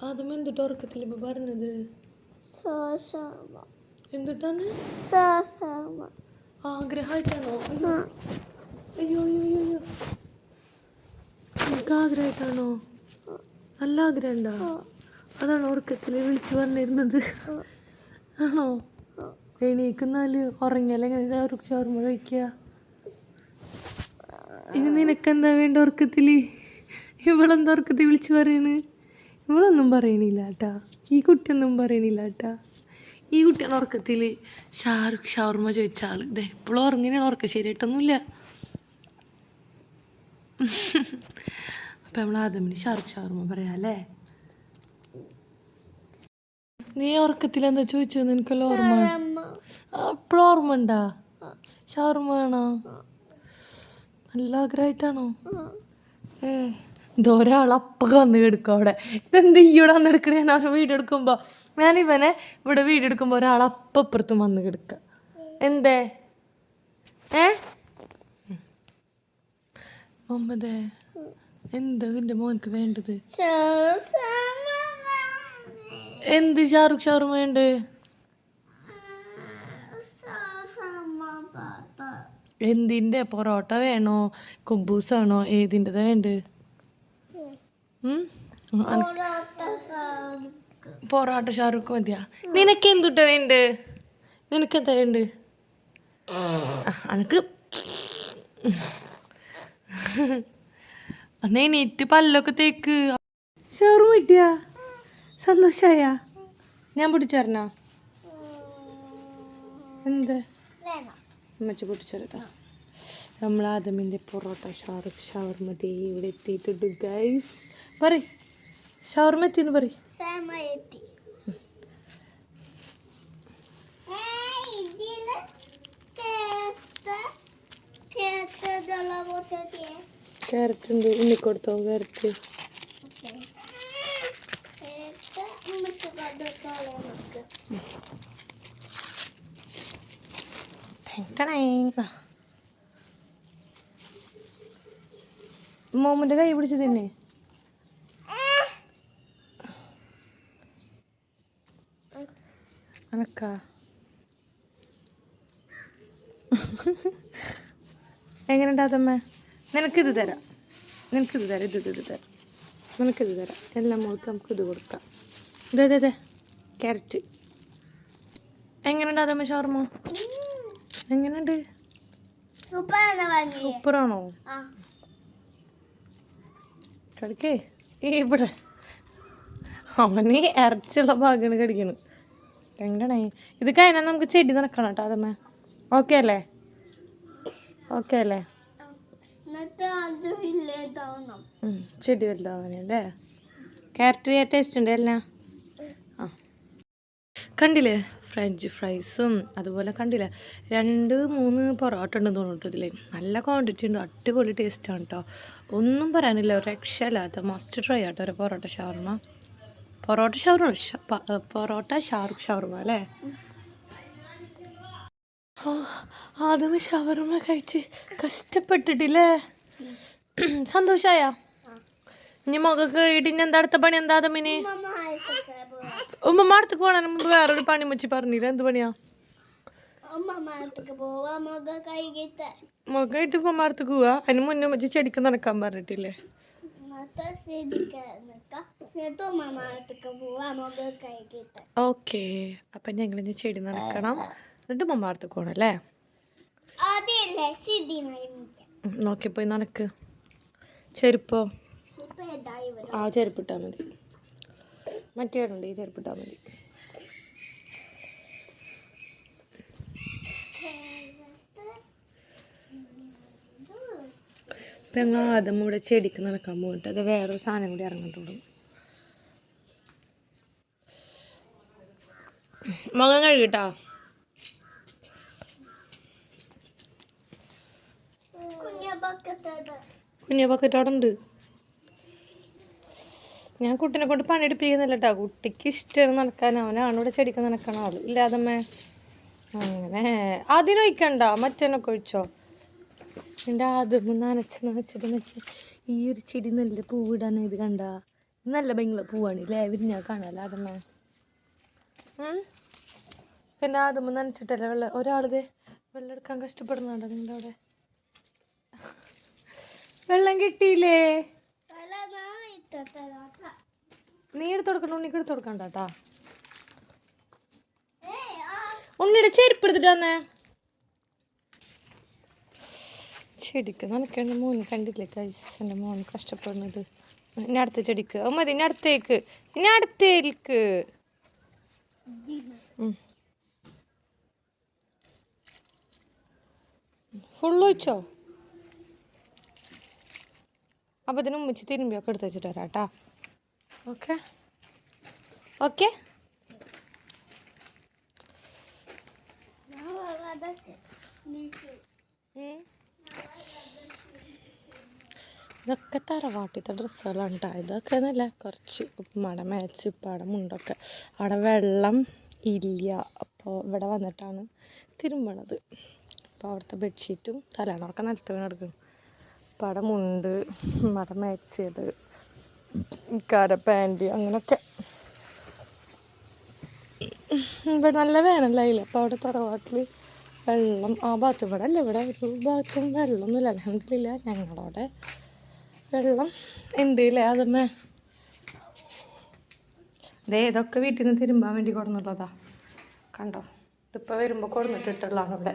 അതും എന്തിട്ട് ഉറക്കത്തിൽ ഇപ്പൊ പറഞ്ഞത്? സോസമ ആഗ്രഹമായിട്ടാണോ? അയ്യോ അയ്യോ അയ്യോ നിനക്ക് ആഗ്രഹമായിട്ടാണോ? നല്ല ആഗ്രഹം ഉണ്ടോ അതാണ് ഉറക്കത്തിൽ വിളിച്ചു പറഞ്ഞിരുന്നത്. ആണോ? എണീക്കുന്നാൽ ഉറങ്ങിയാൽ എങ്ങനെ ഒരു ഷവർമ കഴിക്കുക ഇനി നിനക്കെന്താ വേണ്ട ഉറക്കത്തിൽ ഇവളെന്താ ഉറക്കത്തിൽ വിളിച്ചു പറയണ്? ഇവളൊന്നും പറയണില്ല കേട്ടാ ഈ കുട്ടിയൊന്നും പറയണില്ല കേട്ടാ ഈ കുട്ടിയുടെ ഉറക്കത്തിൽ ഷാറുഖ് ഷവർമ ചോദിച്ച ആൾ ഇതേ ഇപ്പോഴും ഉറങ്ങനെയാണ് ഉറക്കം ശരിയായിട്ടൊന്നുമില്ല. അപ്പം നമ്മൾ ആദ്യം ഷാറുഖ് ഷവർമ പറയാം അല്ലേ? നീ ഉറക്കത്തിൽ എന്താ ചോദിച്ചത്? എനിക്കല്ല ഓർമ്മ? എപ്പോഴും ഓർമ്മ ഉണ്ടാ? ഷവർമ വേണോ നല്ല ആഗ്രഹമായിട്ടാണോ? ഏ. ഇതൊരാൾ അപ്പം വന്ന് കിടക്കും അവിടെ. ഇതെന്ത് ഇവിടെ വന്ന് എടുക്കണേ ഞാൻ വീട് വീഡിയോ എടുക്കുമ്പോൾ ഞാൻ ഇവനെ ഇവിടെ വീട് എടുക്കുമ്പോൾ ഒരാൾ അപ്പം വന്ന് കിടക്കുക എന്തേ? ഏ? മുഹമ്മദേ എന്താ ഇതിന്റെ മോനക്ക് വേണ്ടത്? എന്ത് ഷാറുഖ് ഷാറും വേണ്ട? എന്തിന്റെ പൊറോട്ട വേണോ? കുബൂസാണോ? ഏതിന്റെതാ വേണ്ടത് ഉം? അന- പൊറോട്ട ഷാറുക്ക് ഷാറുഖ് മതിയാ. നിനക്ക് എന്തുട്ട വേണ്ട? നിനക്ക് എന്താ വേണ്ട അനക്ക് അന്നേ നീറ്റ് പല്ലൊക്കെ തേക്ക്. ഷവർമ കിട്ടിയാ? സന്തോഷായ? ഞാൻ പൊട്ടിച്ചറിഞ്ഞോ എന്ത്? അമ്മച്ച പൊട്ടിച്ചെറുതാ നമ്മൾ ആദമിന്റെ പൊറോട്ട ഷാറുഖ് ഷവർമ ദേ ഇവിടെ എത്തിയിട്ടുണ്ട് ഗൈസ് പറ ഷവർമ എത്തിന്ന് പറ ക്യാരറ്റ് ഉണ്ട്. ഉണ്ണിക്കൊടുത്തോ ക്യാരറ്റ് കേട്ട ഉമ്മച്ച് കണ്ടിട്ടോളെ നമുക്ക് മോമന്റെ കൈ പിടിച്ച് തന്നെ. അനക്കാ. എങ്ങനെ ഉണ്ടാതമ്മ നിനക്കിത് തരാം. നിനക്കിത് തരാം ഇത് ഇത് ഇത് തരാം. നിനക്കിത് തരാം. എല്ലാം മോൾക്ക് നമുക്ക് ഇത് കൊടുക്കാം. ഇതേ അതെ അതെ ക്യാരറ്റ്. എങ്ങനെയുണ്ടാത്തമ്മ ഷവർമ? എങ്ങനെയുണ്ട്? സൂപ്പറാണ് കടിക്കേ? ഇവിടെ. അവന് ഇറച്ചിയുള്ള ഭാഗമാണ് കടിക്കണത്. എങ്ങനെ ഇത് കഴിഞ്ഞാൽ നമുക്ക് ചെടി നടക്കണം കേട്ടോ അതമ്മ. ഓക്കെ അല്ലേ? ഓക്കെ അല്ലേ? ചെടി വലുതാവാനല്ലേ ക്യാരറ്റ് ടേസ്റ്റ് ഉണ്ട് അല്ല ആ. കണ്ടില്ലേ? ഫ്രഞ്ച് ഫ്രൈസും അതുപോലെ കണ്ടില്ല? രണ്ട് മൂന്ന് പൊറോട്ട ഉണ്ടെന്ന് ഇതിൽ നല്ല ക്വാണ്ടിറ്റി ഉണ്ട്. അടിപൊളി ടേസ്റ്റാണ് കേട്ടോ ഒന്നും പറയാനില്ല. ഒരു രക്ഷയില്ലാത്ത മസ്റ്റ് ട്രൈ ആട്ടോ ഒരു പൊറോട്ട ഷവർമ. പൊറോട്ട ഷവർമ ഷ- പ- ഏ, പൊറോട്ട ഷാറുഖ് ഷവർമ അല്ലേ? ഓ ആദ്യം ഷവർമ കഴിച്ച് കഷ്ടപ്പെട്ടിട്ടില്ലേ? സന്തോഷായ? ഇനി മുഖം കഴിയിട്ട് ഇനി എന്താ അടുത്ത പണി? എന്താ അതമ്മിനി ഉമ്മ അടുത്തേക്ക് പോണ. മുമ്പ് വേറൊരു പണി മുച്ചി പറഞ്ഞില്ല? എന്ത് പണിയാ? മുഖായിട്ട് അടുത്തേക്ക് പോവാ മുഖ കൈകിട്ട് മുഖമായിട്ട് ഉമ്മ അടുത്തേക്ക് പോവാ. അതിന് മുന്നേ മുച്ചി ചെടിക്ക് നടക്കാൻ പറഞ്ഞിട്ടില്ലേ? ഓക്കേ. അപ്പൊ ഞങ്ങൾ ഇനി ചെടി നടക്കണം. എന്നിട്ട് ഉമ്മ അടുത്തേക്ക് പോകണം അല്ലേ? അതല്ലേ സ്ഥിതി നിർമ്മിക്കാം ഉം, നോക്കി പോയി നടക്ക് ചെരുപ്പോ? ആ ചെരുപ്പിട്ടാ മതി. മറ്റേ ഉണ്ട് ഈ ചെരുപ്പിട്ടാൽ മതി. ഇപ്പം ഞങ്ങൾ ആദ്യം ഇവിടെ ചെടിക്ക് നടക്കാൻ പോയിട്ട് അത് വേറൊരു സാധനം കൂടി ഇറങ്ങിയിട്ടുള്ളൂ മുഖം കഴുകിട്ടോ? കുഞ്ഞ ബക്കറ്റ് അവിടെ ഉണ്ട്. ഞാൻ കുട്ടിനെ കൊണ്ട് പണിയെടുപ്പിക്കുന്നില്ല കേട്ടോ കുട്ടിക്ക് ഇഷ്ടമാണ് നടക്കാൻ അവനാണ് ഇവിടെ ചെടിക്ക് നടക്കണ ആൾ ഇല്ലാതമ്മേ. അങ്ങനെ. അതിനൊഴിക്കണ്ട മറ്റേനൊക്കെ ഒഴിച്ചോ. എന്റെ ആദ്യം നനച്ച് നനച്ചിട്ട് നോക്കി ഈ ഒരു ചെടി നല്ല പൂവിടാൻ ഇത് കണ്ട. നല്ല ഭയങ്കര പൂവാണ് ഇല്ലേ വിരിഞ്ഞാൽ കാണാമല്ലോ അതമ്മേ? പിന്നെ ആദ്യം നനച്ചിട്ടല്ലേ വെള്ളം ഒരാളിത് വെള്ളം എടുക്കാൻ കഷ്ടപ്പെടുന്നുണ്ടോ നിങ്ങളുടെ അവിടെ. വെള്ളം കിട്ടിയില്ലേ? നീ എടുത്ത് കൊടുക്കണ്ട ഉണ്ണിക്ക് എടുത്ത് കൊടുക്കണ്ട കേട്ടാ ഉണ്ണിയുടെ ചെരുപ്പ് എടുത്തിട്ട് വന്നേ. ചെടിക്ക് നനക്കേണ്ട മോൻ കണ്ടില്ലേ കൈസ് എന്റെ മോൻ കഷ്ടപ്പെടുന്നത്. ഇനി അടുത്ത ചെടിക്ക്. ഓ മതി ഇനി അടുത്തേക്ക്. ഇനി അടുത്തേക്ക്. ഫുള്ള് വെച്ചോ അപ്പം ഇതിന് ഉമ്മിച്ച് തിരുമ്പിയൊക്കെ എടുത്ത് വെച്ചിട്ട് വരാം കേട്ടോ ഓക്കെ ഓക്കെ ഇതൊക്കെ തറവാട്ടിത്തെ ഡ്രസ്സുകളാണ് കേട്ടോ ഇതൊക്കെ നല്ല കുറച്ച് ഉപ്പുമാട മാച്ച് ഉപ്പാട മുണ്ടൊക്കെ. അവിടെ വെള്ളം ഇല്ല. അപ്പോൾ ഇവിടെ വന്നിട്ടാണ് തിരുമ്പണത്. അപ്പോൾ അവിടുത്തെ ബെഡ്ഷീറ്റും തലയാണൊക്കെ നിലത്ത് വീണ് കിടക്കണം അപ്പോൾ അവിടെ മുണ്ട് അങ്ങനൊക്കെ മാച്ച് ചെയ്ത് ഇക്കാര പാന്റ് അങ്ങനെയൊക്കെ ഇവിടെ നല്ല വേനലായില്ല? അപ്പോൾ അവിടെ തറവാട്ടിൽ വെള്ളം. ആ ഭാഗത്ത് ഇവിടെ അല്ല ഇവിടെ ഒരു ഭാഗത്തും വെള്ളമൊന്നുമില്ല. അലഹമില്ല ഞങ്ങളവിടെ വെള്ളം ഉണ്ട് ഇല്ലേ അതമ്മേ ദേ ഇതൊക്കെ വീട്ടിൽ നിന്ന് തിരുമ്പാൻ വേണ്ടി കൊടുന്നുള്ളതാ. കണ്ടോ? ഇതിപ്പോൾ വരുമ്പോൾ കൊടുന്നിട്ടിട്ടുള്ളതാണ് ഇവിടെ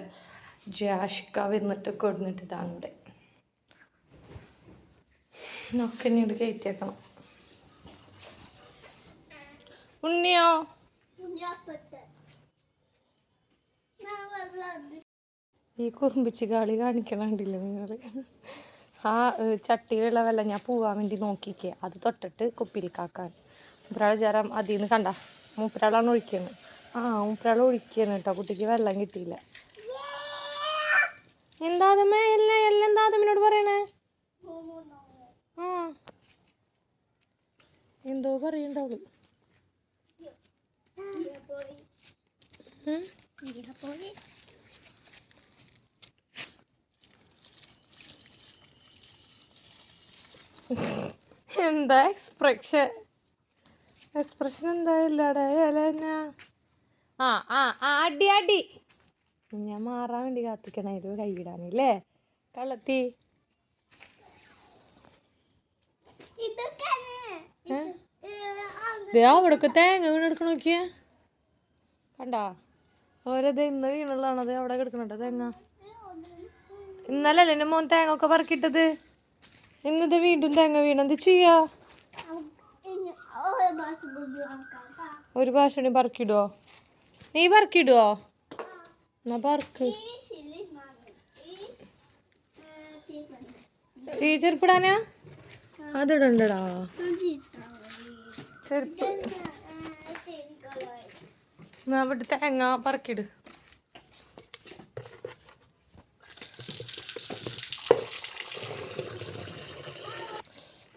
ജാഷിക്ക വരുന്നിട്ട് കൊടുന്നിട്ട് ഇതാണ് ഇവിടെ നോക്കെ ഇവിടെ കയറ്റിയേക്കണം ഉണ്ണിയോ? ഈ കുറുമ്പിച്ച് കളി കാണിക്കണണ്ടില്ല നിങ്ങൾ ആ ചട്ടിയിലുള്ള വെള്ളം ഞാൻ പോവാൻ വേണ്ടി നോക്കിക്കേ. അത് തൊട്ടിട്ട് കുപ്പിയിലേക്കാക്കാൻ മൂപ്പരാൾ ജരം അതിൽ നിന്ന് കണ്ട. മൂപ്പരാളാണ് ഒഴിക്കുന്നത് ആ മൂപ്പരാൾ ഒഴിക്കുകയാണ് കേട്ടോ. കുട്ടിക്ക് വെള്ളം കിട്ടിയില്ല. എന്താ എല്ലാം എല്ലാം എന്താ പറയണേ? ആ. എന്തോ പറയണ്ടാവൾ എന്താ എക്സ്പ്രഷൻ? എക്സ്പ്രഷൻ എന്താ ഇല്ലാടെ അല്ല എന്നാ ആ ആ അടി അടി. ഞാൻ മാറാൻ വേണ്ടി കാത്തിക്കണായിരുന്നു കൈയിടാനല്ലേ കള്ളത്തി ഇതൊക്കെ ഏ? ദേ അവിടൊക്കെ തേങ്ങ വീണെടുക്കണ നോക്കിയ. കണ്ടാ? ഓരത് ഇന്ന് വീണുള്ളതാണത് അവിടെ കിടക്കണുണ്ട് തേങ്ങ. ഇന്നലെ അല്ലേ എന്റെ മോൻ തേങ്ങ ഒക്കെ പറക്കിട്ടത് ഇന്നത് വീണ്ടും തേങ്ങ വീണെന്ത് ചെയ്യാ? ഒരു ഭാഷണി പറക്കിടുവോ നീ പറക്കിടുവോ എന്നാ പറക്ക്. ഈ ചെരുപ്പിടാനാ? അതിടണ്ടടാ. ചെരുപ്പ്. എന്നാ അവിടെ തേങ്ങ പറക്കിട്.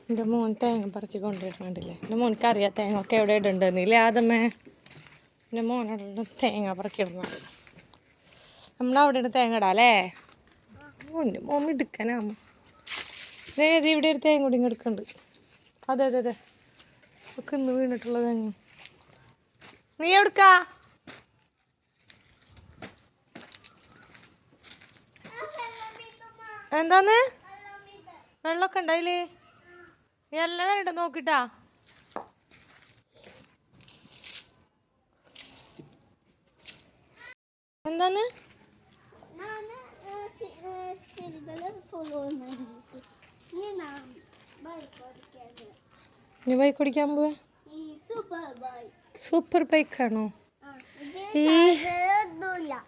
എന്റെ മോൻ തേങ്ങ പറക്കി കൊണ്ടുവരുന്നുണ്ടല്ലേ? എന്റെ മോനക്ക് അറിയാം തേങ്ങ ഒക്കെ എവിടെ ഇടണ്ടെന്നില്ലേ ആദമേ എന്റെ മോനോട് തേങ്ങ പറക്കി ഇടുന്നുണ്ട് നമ്മളവിടെ അവിടെ തേങ്ങ ഇടാം അല്ലേ? മോന്റെ മോൻ ദേ ഇവിടെ ഒരു തേങ്ങ കൂടി ഇങ്ങെടുക്കുന്നുണ്ട് അതെ അതെ അതെ. ഒക്കെ ഇന്ന് വീണിട്ടുള്ളത് അങ്ങ് നീ എവിടുക്കാ എന്താന്ന്? വെള്ളമൊക്കെ ഉണ്ടായില്ലേ നീ എല്ലാം വരണ്ട നോക്കിട്ടാ. എന്താന്ന്? ഫോളോ ഞാൻ ബൈക്ക് ഓടിക്കാൻ ഇനി ബൈക്ക് ഓടിക്കാൻ പോവാ? സൂപ്പർ ബൈക്കാണോ ഈ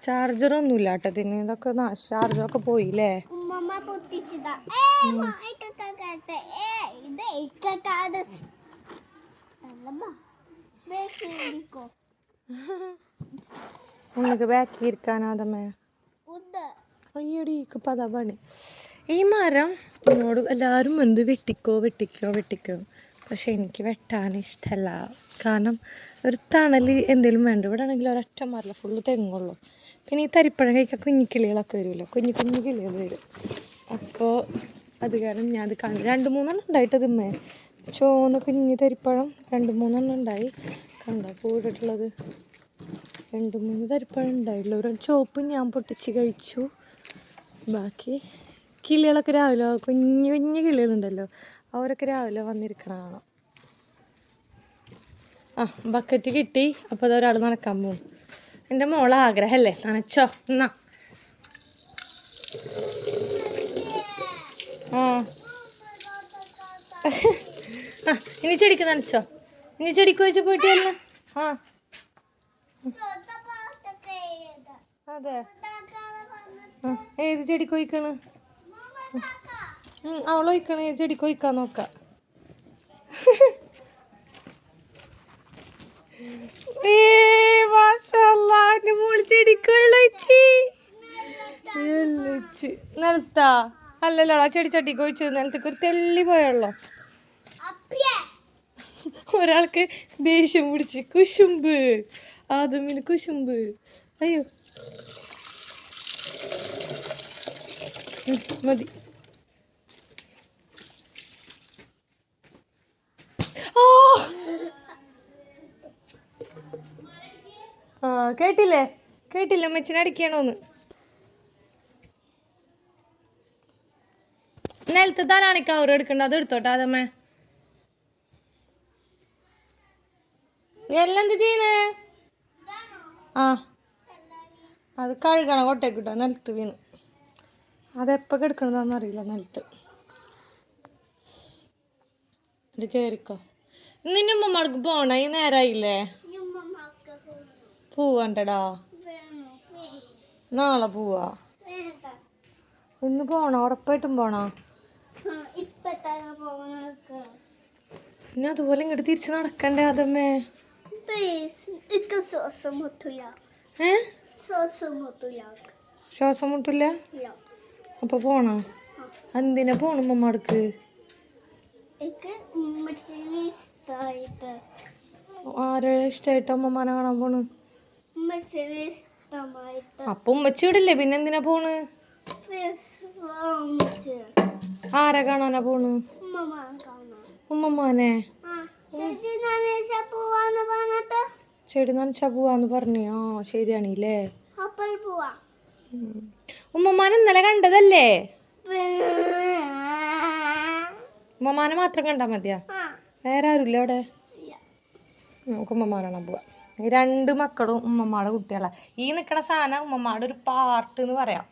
ചാർജറൊന്നുമില്ല കേട്ടോ ഇതിന് ഇതൊക്കെ ചാർജറൊക്കെ പോയില്ലേ? ഉനക്ക് ബാക്കി ഇരിക്കാനാദമേ അയ്യടി പതാ പണി ഈ മരം എന്നോട് എല്ലാരും എന്ത് വെട്ടിക്കോ വെട്ടിക്കോ വെട്ടിക്കോ? പക്ഷെ എനിക്ക് വെട്ടാൻ ഇഷ്ടമല്ല കാരണം ഒരു തണൽ എന്തെങ്കിലും വേണ്ട. ഇവിടെ ആണെങ്കിൽ ഒരൊറ്റ മരല ഫുള്ള് തെങ്ങുള്ളൂ. പിന്നെ ഈ തരിപ്പഴം കഴിക്കാൻ കുഞ്ഞു കിളികളൊക്കെ വരുമല്ലോ. കുഞ്ഞു കുഞ്ഞു കിളികൾ വരും. അപ്പോൾ അത് കാരണം ഞാൻ അത് കാണും. രണ്ട് മൂന്നെണ്ണം ഉണ്ടായിട്ട് തിമ്മേ ചോന്ന കുഞ്ഞു തരിപ്പഴം രണ്ട് മൂന്നെണ്ണം ഉണ്ടായി. കണ്ടോ? പൂടിട്ടുള്ളത് രണ്ട് മൂന്ന് തരിപ്പഴം ഉണ്ടായിട്ടുള്ളൂ. ഒരു ചോപ്പ് ഞാൻ പൊട്ടിച്ച് കഴിച്ചു. ബാക്കി കിളികളൊക്കെ രാവിലെ കുഞ്ഞു കുഞ്ഞു കിളികളുണ്ടല്ലോ. അവരൊക്കെ രാവിലെ വന്നിരിക്കണ കാണാം ആ ബക്കറ്റ് കിട്ടി. അപ്പോൾ അത് ഒരാൾ നടക്കാൻ പോകും എന്റെ മോളെ ആഗ്രഹമല്ലേ നനച്ചോ. എന്നാ. ആ. ഇനി ചെടിക്ക് നനച്ചോ? ഇനി ചെടിക്ക് വെച്ച് പോയിട്ടില്ല ആ. അതെ. ഏത് ചെടിക്ക് ഒഴിക്കണ് ഏത് ചെടിക്ക് ഒഴിക്കാൻ നോക്കാം. നിലത്താ. അല്ലല്ലോ ആ ചെടി ചട്ടിക്ക് ഒഴിച്ച് നിലത്തേക്ക് ഒരു തെള്ളി പോയുള്ളോ ഒരാൾക്ക് ദേഷ്യം പിടിച്ച് കുശുമ്പ്. ആദമിന് കുശുമ്പ്. അയ്യോ. മതി ആ ആ കേട്ടില്ലേ? കേട്ടില്ല? അമ്മച്ചിനെ നിലത്ത് തലാണി കവർ എടുക്കണ്ട. അത് എടുത്തോട്ടെ അതമ്മേ എല്ലാം എന്ത് ചെയ്യണേ? ആ. അത് കഴുകണം കൊട്ടേക്ക് കിട്ടോ നിലത്ത് വീണ്. അതെപ്പോൾ കിടക്കണതാണെന്ന് അറിയില്ല നിലത്ത്. ഇത് കയറിക്കോ നിന്റെ മടക്ക് പോണ. ഈ നേരായില്ലേ? പോവണ്ടടാ. നാളെ പോവാ. ഇന്ന് പോണോ? ഉറപ്പായിട്ടും പോണോ? പിന്നെ അതുപോലെ ഇങ്ങോട്ട് തിരിച്ച് നടക്കണ്ടേ അതമ്മേ? ശ്വാസം മുട്ടില്ല? അപ്പൊ പോണോ? എന്തിനാ പോണം അമ്മയ്ക്ക് ആരോ ഇഷ്ടായിട്ട് അമ്മമാനെ കാണാൻ പോണ്? അപ്പൊ ഉമ്മച്ചി ഇവിടില്ലേ? പിന്നെ എന്തിനാ പോണ് ആരാ കാണാനാ പോണ്? ഉമ്മമ്മനെ. ഉമ്മമാനെ ചെടി നനച്ചാ പോവാന്ന് പറഞ്ഞു. ആ പോവാ. ഉമ്മമാനെ ഇന്നലെ കണ്ടതല്ലേ? ഉമ്മമാനെ മാത്രം കണ്ടാ മതിയാ? വേറെ ആരുമില്ല അവിടെ. നമുക്ക് ഉമ്മമാനാണ് പോവാ. രണ്ട് മക്കളും ഉമ്മമാടെ കുട്ടികളാണ് ഈ നിൽക്കുന്ന സാധനം ഉമ്മമാടെ ഒരു പാർട്ട് എന്ന് പറയാം.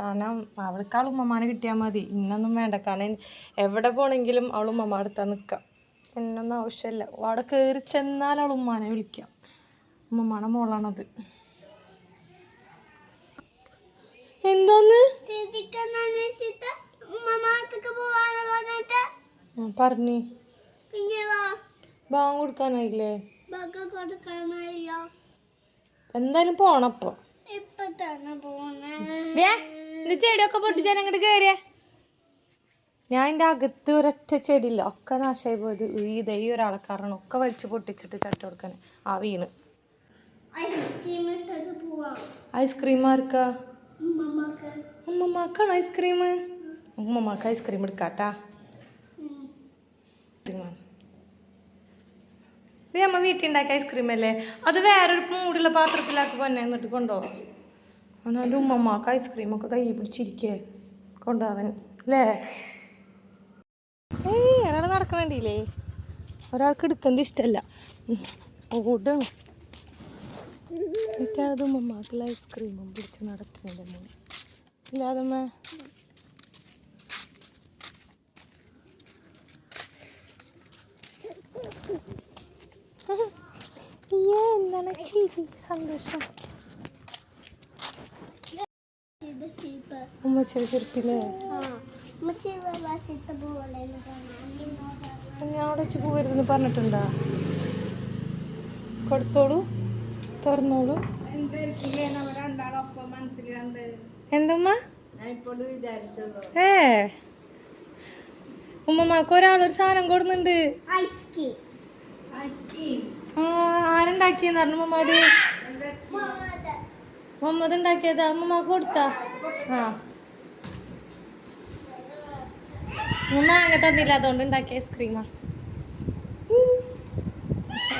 കാരണം അവൾക്കാൾ ഉമ്മമാനെ കിട്ടിയാൽ മതി. ഇന്നൊന്നും വേണ്ട. കാരണം എവിടെ പോണെങ്കിലും അവൾ ഉമ്മമാടെ അടുത്താ നിൽക്കാം എന്നൊന്നും ആവശ്യമില്ല അവിടെ കയറി ചെന്നാൽ അവൾ ഉമ്മാനെ വിളിക്കാം. ഉമ്മമാടെ മോളാണത്. എന്തോന്ന്? പറഞ്ഞു. പിന്നെ വാ. ബാങ്ക് കൊടുക്കാനായില്ല? എന്തായാലും പോണപ്പോ ഇത് ചെടിയൊക്കെ പൊട്ടിച്ചാൻ അങ്ങോട്ട് കേറിയ. ഞാൻ എന്റെ അകത്ത് ഒരൊറ്റ ചെടിയില്ല ഒക്കെ നാശമായി പോയത്. ഈ ദൈ ഒരാളെ കാരണം ഒക്കെ വലിച്ചു പൊട്ടിച്ചിട്ട് ചട്ട കൊടുക്കാൻ ആ വീണ്. ഐസ്ക്രീം ആർക്കാ? ഉമ്മമാക്കാണ് ഐസ്ക്രീം? ഉമ്മമാക്ക് ഐസ്ക്രീം എടുക്കാട്ടാ. ഇത് നമ്മൾ വീട്ടിൽ ഉണ്ടാക്കിയ ഐസ്ക്രീം അല്ലേ അത് വേറൊരു മൂടുള്ള പാത്രത്തിലാക്കി പൊന്നെ എന്നിട്ട് കൊണ്ടുപോകാം എന്നാലും ഉമ്മമാക്ക് ഐസ്ക്രീമൊക്കെ കൈ പിടിച്ചിരിക്കേ. കൊണ്ടുപോവാൻ അല്ലേ ഏയ് ഒരാൾ നടക്കണണ്ടില്ലേ? ഒരാൾക്ക് എടുക്കുന്നത് ഇഷ്ടമല്ല ഓടാണ് എന്നിട്ടാണത് ഉമ്മമാക്കുള്ള ഐസ്ക്രീമും പിടിച്ച് നടക്കുന്നുണ്ട് ഇല്ലാതമ്മ അയ്യോ എന്താണ് ചിരി സന്തോഷം. ഉമ്മച്ചിയുടെ ചെറുപ്പില്ലേ ഞാൻ അവിടെ വെച്ച് പോകരുതെന്ന് പറഞ്ഞിട്ടുണ്ടാ? കൊടുത്തോളൂ തുറന്നോളൂ. എന്തമ്മ? ഉമ്മമാക്ക് ഒരാളൊരു സാധനം കൊടുന്നുണ്ട് ഐസ്ക്രീം ആരുണ്ടാക്കിയെന്ന് പറഞ്ഞു മമ്മാടി. മുഹമ്മദ് ഉണ്ടാക്കിയത് ഉമ്മമാക്ക് കൊടുത്താ? ആ. മാങ്ങ തന്നില്ല അതുകൊണ്ട് ഉണ്ടാക്കിയ ഐസ്ക്രീമാ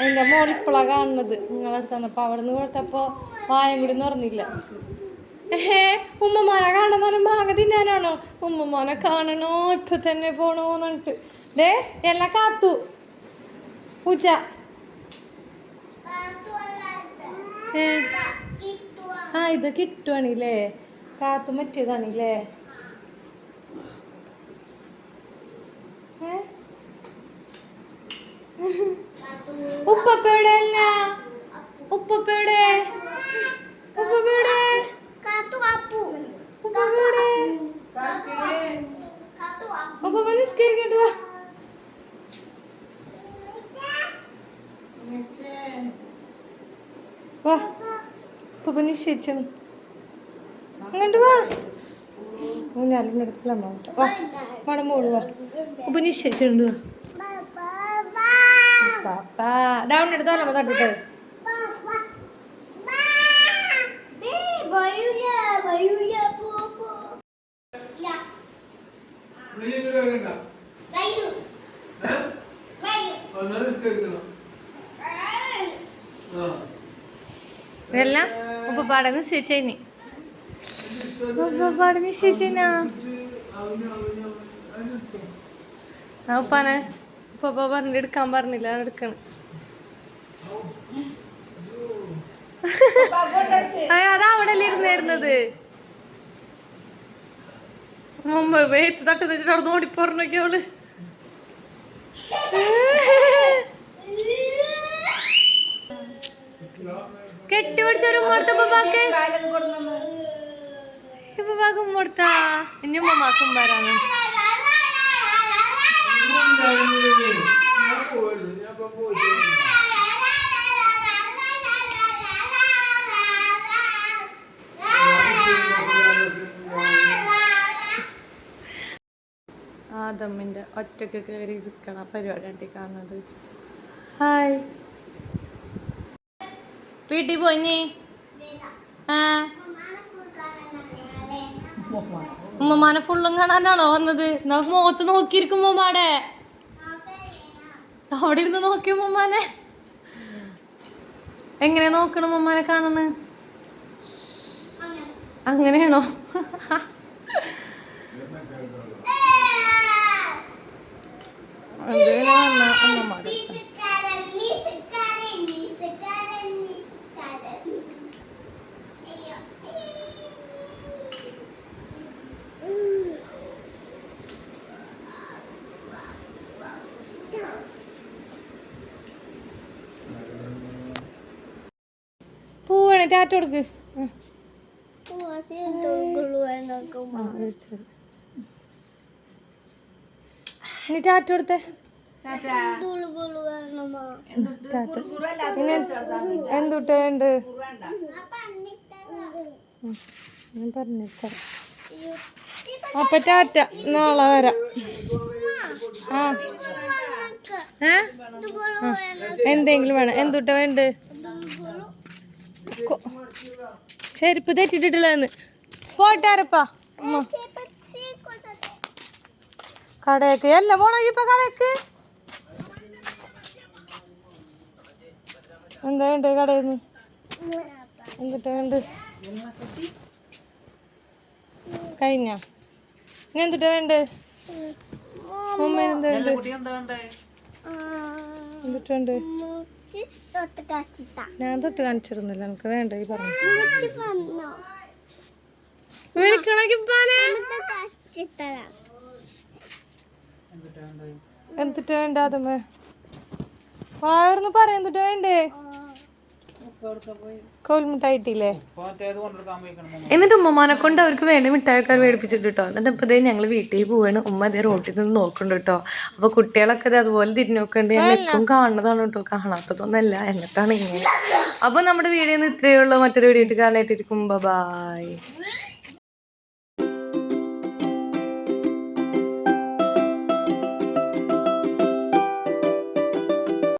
എന്റെ മോൾ ഇപ്പോഴാണ് കാണുന്നത്. നിങ്ങളടുത്ത് വന്നപ്പോൾ അവിടെ നിന്ന് കൊടുത്തപ്പോൾ വായം കൂടി നിറഞ്ഞില്ല ഏഹേ ഉമ്മമാനെ കാണുന്ന മാങ്ങ തിന്നാനാണോ? ഉമ്മമാനെ കാണണോ? ഇപ്പൊ തന്നെ പോണോന്നിട്ട് ഡേ എല്ലാം കാത്തു. പൂച്ച ഏ ആ ഇത് കിട്ടുവാണില്ലേ? കാത്തു മറ്റേതാണല്ലേ ഉപ്പപ്പയുടെ അല്ല ഉപ്പപ്പയുടെ ഉപ്പപ്പയുടെ ഉപ്പപ്പ അങ്ങോട്ട് വാ. ഊഞ്ഞാലിന്റെ അടുത്തുള്ള അമ്മ കേട്ടോ വാ. മട മോൾ വാ. ഉപ്പ നിശ്ചയിച്ചിട്ടുണ്ട് വാ പാപ്പാ ഡൗൺ എടുത്താലോ അമ്മ തട്ടിട്ട്. ഇതെല്ലാം ഉപ്പപ്പാടെ നിശ്ചയിച്ചേനി ഉപ്പപ്പാടെ നിശ്ചയിച്ചേനാ ആ ഉപ്പാനെ ഉപ്പ പറഞ്ഞിട്ട് എടുക്കാൻ പറഞ്ഞില്ല എടുക്കണം. അതാ അവിടെ ഇരുന്നായിരുന്നത് മുമ്പ് വേത്ത് തട്ട് വെച്ചിട്ട് അവിടെ ഓടിപ്പോറണൊക്കെ അവൾ. കെട്ടിപിടിച്ചൊരു ഉമ്മടുത്ത ഉപ്പാക്ക് ഉപ്പാക്ക് ഉമ്മടുത്ത ഇനി ഉമ്മമാക്കും വരാണ് ആദമ്മിന്റെ ഒറ്റയ്ക്ക് കയറി ഇരിക്കണ പരിപാടി കാണുന്നത്. ഹായ്. വീട്ടിൽ പോയി ആ. ഉമ്മമാനെ ഫുള്ളും കാണാനാണോ വന്നത്? നമുക്ക് മുഖത്ത് നോക്കിയിരിക്കും ഉമ്മമാടെ. അവിടെ ഇരുന്ന് നോക്കി ഉമ്മമാനെ? എങ്ങനെ നോക്കണം ഉമ്മമാനെ കാണണ് അങ്ങനെയാണോ? വന്ന ഉമ്മമാടെ അടുത്ത്. പോവാണ് ടാറ്റ കൊടുക്ക്. ഇനി ടാറ്റ കൊടുത്തേ. ടാറ്റ. ഇനി എന്തുട്ട വേണ്ട ഞാൻ അപ്പൊ ടാറ്റ നാളെ വരാം. ആ. എന്തെങ്കിലും വേണം. എന്തുട്ട വേണ്ട ചെരുപ്പ് തെറ്റിട്ടിട്ടില്ലെന്ന്. പോട്ടാരപ്പാ അമ്മ കടയൊക്കെ. അല്ല പോണോ ഇപ്പൊ കടയ്ക്ക് എന്താ വേണ്ട കടയിൽ നിന്ന് എന്തിട്ടാ വേണ്ട? കഴിഞ്ഞ? ഇനി എന്തിട്ട് വേണ്ട? ഉമ്മ എന്താ വേണ്ട? എന്തിട്ടാ വേണ്ട? ഞാൻ തൊട്ട് കാണിച്ചിരുന്നില്ല. എനിക്ക് വേണ്ട ഈ പറഞ്ഞു എന്തിട്ട് വേണ്ട അതമ്മ വായർന്ന് പറയാൻ എന്നിട്ട് ഉമ്മമാനെ കൊണ്ട് അവർക്ക് വേണ്ട മിഠായിക്കാർ മേടിപ്പിച്ചിട്ട് കേട്ടോ എന്നിട്ട് ഇപ്പൊ ഞങ്ങൾ വീട്ടിൽ പോവാണ്. ഉമ്മ അതേ റോട്ടിൽ നിന്ന് നോക്കുന്നുണ്ട് കേട്ടോ അപ്പൊ കുട്ടികളൊക്കെ ദേ അതുപോലെ തിരിഞ്ഞു നോക്കണ്ട് ഞാൻ എപ്പോഴും കാണുന്നതാണ് കേട്ടോ കാണാത്തതൊന്നല്ല. എന്നിട്ടാണ് ഇങ്ങനെ. അപ്പൊ നമ്മുടെ വീഡിയോ ഇത്രയേ ഉള്ളൂ. മറ്റൊരു വീഡിയോ കാണാനായിട്ടിരിക്കും. ബൈ